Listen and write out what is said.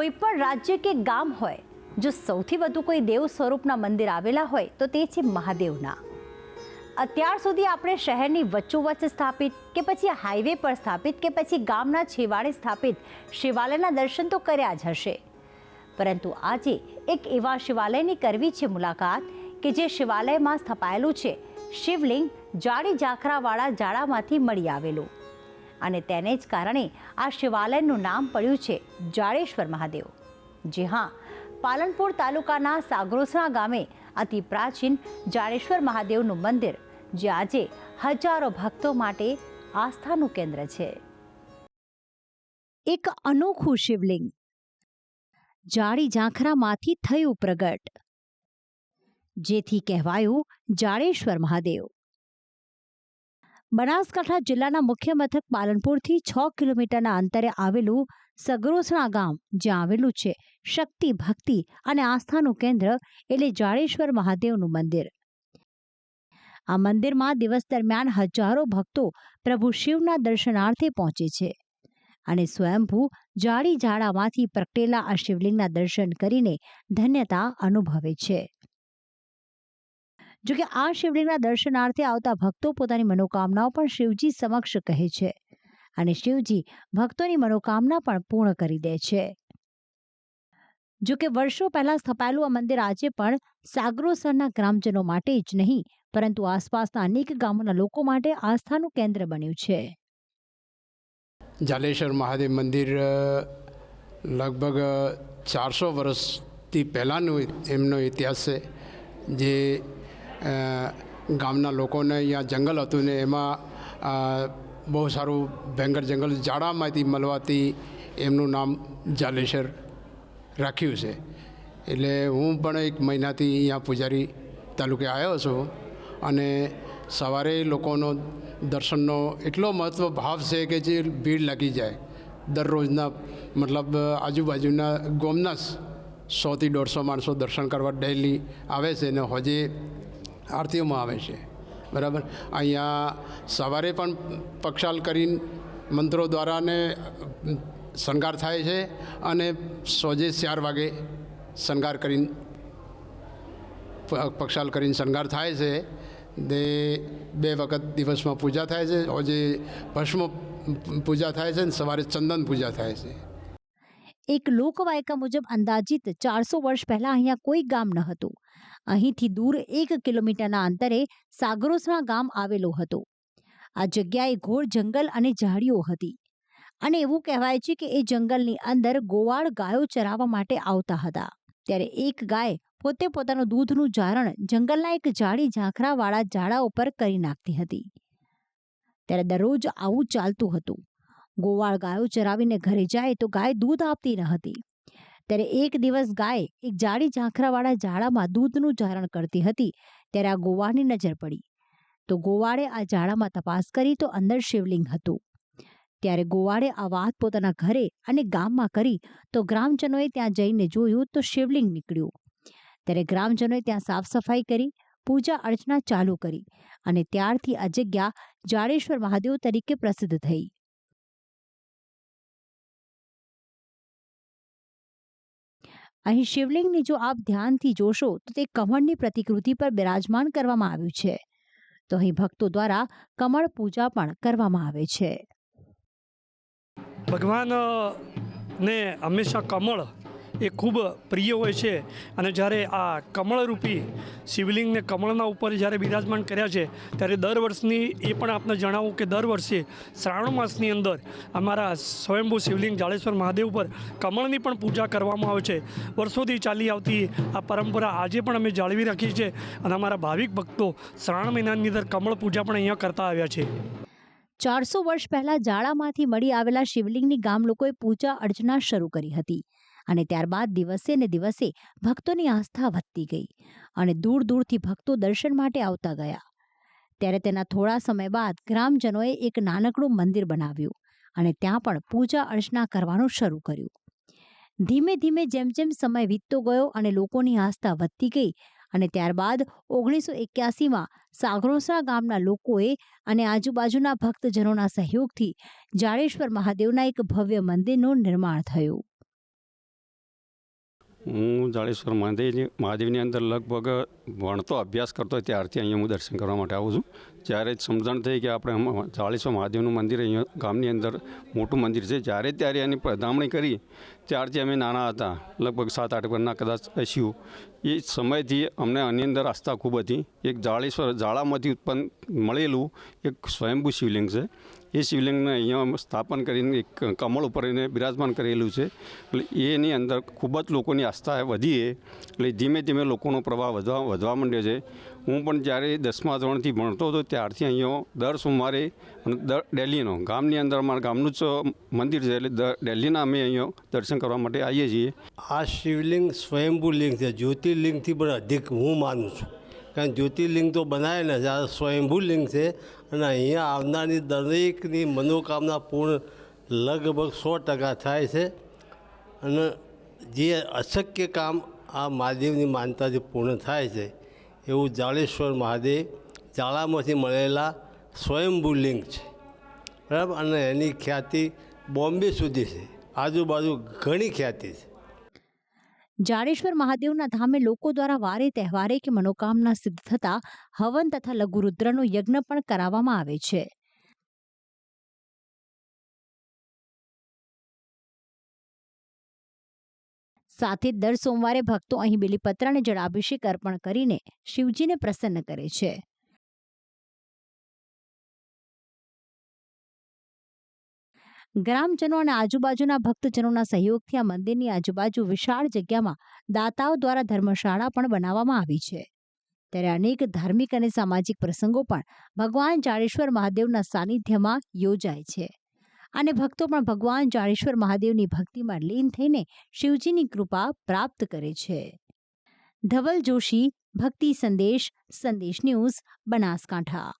કોઈ પણ રાજ્ય કે ગામ હોય, જો સૌથી વધુ કોઈ દેવ સ્વરૂપના મંદિર આવેલા હોય, તો તે છે મહાદેવના. અત્યાર સુધી આપણે શહેરની વચ્ચોવચ્ચ સ્થાપિત કે પછી હાઈવે પર સ્થાપિત કે પછી ગામના છેવાડે સ્થાપિત શિવાલયના દર્શન તો કર્યા જ હશે. પરંતુ આજે એક એવા શિવાલયની કરવી છે મુલાકાત કે જે શિવાલયમાં સ્થપાયેલું છે શિવલિંગ જાડી ઝાખરાવાળા જાળામાંથી મળી આવેલું. અને તેને જ કારણે આ શિવાલયનું નામ પડ્યું છે જાડેશ્વર મહાદેવ. જી હા, પાલનપુર તાલુકાના સાગરોસણા ગામે અતિ પ્રાચીન જાડેશ્વર મહાદેવનું મંદિર, જે આજે હજારો ભક્તો માટે આસ્થાનું કેન્દ્ર છે. એક અનોખું શિવલિંગ, જાડી ઝાંખરામાંથી થયું પ્રગટ, જેથી કહેવાયું જાડેશ્વર મહાદેવ. બનાસકાંઠા જિલ્લાના મુખ્ય મથક પાલનપુરથી છ કિલોમીટરના અંતરે આવેલું સગરોસણા ગામ, જ્યાં આવેલું છે શક્તિ, ભક્તિ અને આસ્થાનું કેન્દ્ર એટલે જાડેશ્વર મહાદેવનું મંદિર. આ મંદિરમાં દિવસ દરમિયાન હજારો ભક્તો પ્રભુ શિવના દર્શનાર્થે પહોંચે છે અને સ્વયંભૂ જાડી ઝાડામાંથી પ્રગટેલા આ શિવલિંગના દર્શન કરીને ધન્યતા અનુભવે છે. જોકે આ શિવલિંગના દર્શનાર્થે આવતા ભક્તો પોતાની મનોકામનાઓ પણ શિવજી સમક્ષ કહે છે અને શિવજી ભક્તોની મનોકામના પણ પૂર્ણ કરી દે છે. જોકે વર્ષો પહેલા સ્થપાયેલું આ મંદિર આજે પણ સાગરોસરના ગ્રામજનો માટે જ નહીં, પરંતુ આસપાસના અનેક ગામોના લોકો માટે આસ્થાનું કેન્દ્ર બન્યું છે. જાલેશ્વર મહાદેવ મંદિર લગભગ ચારસો વર્ષથી પહેલાંનું એમનો ઇતિહાસ છે, જે ગામના લોકોને અહીંયા જંગલ હતું ને એમાં બહુ સારું ભયંકર જંગલ જાડામાંથી મળવાથી એમનું નામ જાલેશ્વર રાખ્યું છે. એટલે હું પણ એક મહિનાથી અહીંયા પૂજારી તાલુકે આવ્યો છું અને સવારે લોકોનો દર્શનનો એટલો મહત્ત્વ ભાવ છે કે જે ભીડ લાગી જાય. દરરોજના મતલબ આજુબાજુના ગોમના સોથી દોઢસો માણસો દર્શન કરવા ડેલી આવે છે ને હોજે આરતીઓમાં આવે છે. બરાબર? અહીંયા સવારે પણ પક્ષાલ કરીને મંત્રો દ્વારા ને શણગાર થાય છે અને સોજે ચાર વાગે શણગાર કરીને પક્ષાલ કરીને શણગાર થાય છે. ને બે વખત દિવસમાં પૂજા થાય છે. આજે ભસ્મ પૂજા થાય છે ને સવારે ચંદન પૂજા થાય છે. એક લોકવાયકા મુજબ અંદાજિત ચારસો વર્ષ પહેલાં અહીંયા કોઈ ગામ ન હતું. અહીંથી દૂર એક કિલોમીટરના અંતરે સાગરોસણા ગામ આવેલું હતું. આ જગ્યાએ ઘોર જંગલ અને ઝાડીઓ હતી. અને એવું કહેવાય છે કે એ જંગલની અંદર ગોવાળ ગાયો ચરાવવા માટે આવતા હતા. ત્યારે એક ગાય પોતે પોતાનું દૂધનું જારણ જંગલના એક જાડી ઝાંખરાવાળા ઝાડા ઉપર કરી નાખતી હતી. ત્યારે દરરોજ આવું ચાલતું હતું. ગોવાળ ગાયો ચરાવીને ઘરે જાય તો ગાય દૂધ આપતી ન હતી. ત્યારે એક દિવસ ગાય એક જાડી ઝાંખરાવાળા ઝાડામાં દૂધનું ચારણ કરતી હતી. ત્યારે આ ગોવાળની નજર પડી. તો ગોવાળે આ ઝાડામાં તપાસ કરી તો અંદર શિવલિંગ હતું. ત્યારે ગોવાળે આ વાત પોતાના ઘરે અને ગામમાં કરી તો ગ્રામજનોએ ત્યાં જઈને જોયું તો શિવલિંગ નીકળ્યું. ત્યારે ગ્રામજનોએ ત્યાં સાફ સફાઈ કરી, પૂજા અર્ચના ચાલુ કરી અને ત્યારથી આ જગ્યા જાડેશ્વર મહાદેવ તરીકે પ્રસિદ્ધ થઈ. અહીં શિવલિંગની જો આપ ધ્યાનથી જોશો, તો તે કમળની પ્રતિકૃતિ પર બિરાજમાન કરવામાં આવ્યું છે. તો અહીં ભક્તો દ્વારા કમળ પૂજા પણ કરવામાં આવે છે. ભગવાન ને હંમેશા કમળ એ ખૂબ પ્રિય હોય છે. અને જ્યારે આ કમળરૂપી શિવલિંગને કમળના ઉપર જ્યારે બિરાજમાન કર્યા છે, ત્યારે દર વર્ષની એ પણ આપને જણાવું કે દર વર્ષે શ્રાવણ માસની અંદર અમારા સ્વયંભૂ શિવલિંગ જાડેશ્વર મહાદેવ પર કમળની પણ પૂજા કરવામાં આવે છે. વર્ષોથી ચાલી આવતી આ પરંપરા આજે પણ અમે જાળવી રાખી છે અને અમારા ભાવિક ભક્તો શ્રાવણ મહિનાની અંદર કમળ પૂજા પણ અહીંયા કરતા આવ્યા છે. ચારસો વર્ષ પહેલા જાળામાંથી મળી આવેલા શિવલિંગની ગામ લોકોએ પૂજા અર્ચના શરૂ કરી હતી. અને ત્યારબાદ દિવસે ને દિવસે ભક્તોની આસ્થા વધતી ગઈ અને દૂર દૂરથી ભક્તો દર્શન માટે આવતા ગયા. ત્યારે તેના થોડા સમય બાદ ગ્રામજનોએ એક નાનકડું મંદિર બનાવ્યું અને ત્યાં પણ પૂજા અર્ચના કરવાનું શરૂ કર્યું. ધીમે ધીમે જેમ જેમ સમય વીતતો ગયો અને લોકોની આસ્થા વધતી ગઈ અને ત્યારબાદ ઓગણીસો એક્યાસીમાં સાગરોસરા ગામના લોકોએ અને આજુબાજુના ભક્તજનોના સહયોગથી જાડેશ્વર મહાદેવના એક ભવ્ય મંદિરનું નિર્માણ થયું. હું જાળેશ્વર મહાદેવની મહાદેવની અંદર લગભગ ભણતો અભ્યાસ કરતો ત્યારથી અહીંયા હું દર્શન કરવા માટે આવું છું. જ્યારે સમજણ થઈ કે આપણે જાળેશ્વર મહાદેવનું મંદિર અહીંયા ગામની અંદર મોટું મંદિર છે, જ્યારે ત્યારે એની પધરામણી કરી, ત્યારથી અમે નાના હતા, લગભગ સાત આઠ વર્ષના કદાચ હસ્યું એ સમયથી અમને આની અંદર આસ્થા ખૂબ હતી. એક જાળેશ્વર જાળામાંથી ઉત્પન્ન મળેલું એક સ્વયંભૂ શિવલિંગ છે. એ શિવલિંગને અહીંયા સ્થાપન કરીને એક કમળ ઉપર એને બિરાજમાન કરેલું છે. એટલે એની અંદર ખૂબ જ લોકોની આસ્થા વધી છે. એટલે ધીમે ધીમે લોકોનો પ્રવાહ વધવા વધવા માંડ્યો છે. હું પણ જ્યારે દસમા ધોરણથી ભણતો હતો ત્યારથી અહીંયા દર સોમવારે દર ડેલીનો, ગામની અંદર અમારા ગામનું જ મંદિર છે એટલે દર ડેલીના અમે અહીંયા દર્શન કરવા માટે આવીએ છીએ. આ શિવલિંગ સ્વયંભૂ લિંગ છે. જ્યોતિર્લિંગથી પણ અધિક હું માનું છું. કારણ જ્યોતિર્લિંગ તો બનાવે ને આ સ્વયંભૂ લિંગ છે, અને અહીંયા આવનારની દરેકની મનોકામના પૂર્ણ લગભગ સો ટકા થાય છે. અને જે અશક્ય કામ આ મહાદેવની માનતાથી પૂર્ણ થાય છે, એવું જાળેશ્વર મહાદેવ જાળામાંથી મળેલા સ્વયંભૂ લિંગ છે. બરાબર? અને એની ખ્યાતિ બોમ્બે સુધી છે. આજુબાજુ ઘણી ખ્યાતિ છે. જાડેશ્વર મહાદેવના ધામે લોકો દ્વારા વારે તહેવારે કે મનોકામના સિદ્ધ થતા હવન તથા લઘુરુદ્રનો યજ્ઞ પણ કરાવવામાં આવે છે. સાથે દર સોમવારે ભક્તો અહીં બિલીપત્ર અને જળાભિષેક અર્પણ કરીને શિવજીને પ્રસન્ન કરે છે. ગ્રામજનો અને આજુબાજુના ભક્તજનોના સહયોગથી આ મંદિરની આજુબાજુ વિશાળ જગ્યામાં દાતાઓ દ્વારા ધર્મશાળા પણ બનાવવામાં આવી છે. ત્યારે અનેક ધાર્મિક અને સામાજિક પ્રસંગો પણ ભગવાન જાડેશ્વર મહાદેવના સાનિધ્યમાં યોજાય છે. અને ભક્તો પણ ભગવાન જાડેશ્વર મહાદેવની ભક્તિમાં લીન થઈને શિવજીની કૃપા પ્રાપ્ત કરે છે. ધવલ જોશી, ભક્તિ સંદેશ સંદેશ ન્યૂઝ, બનાસકાંઠા.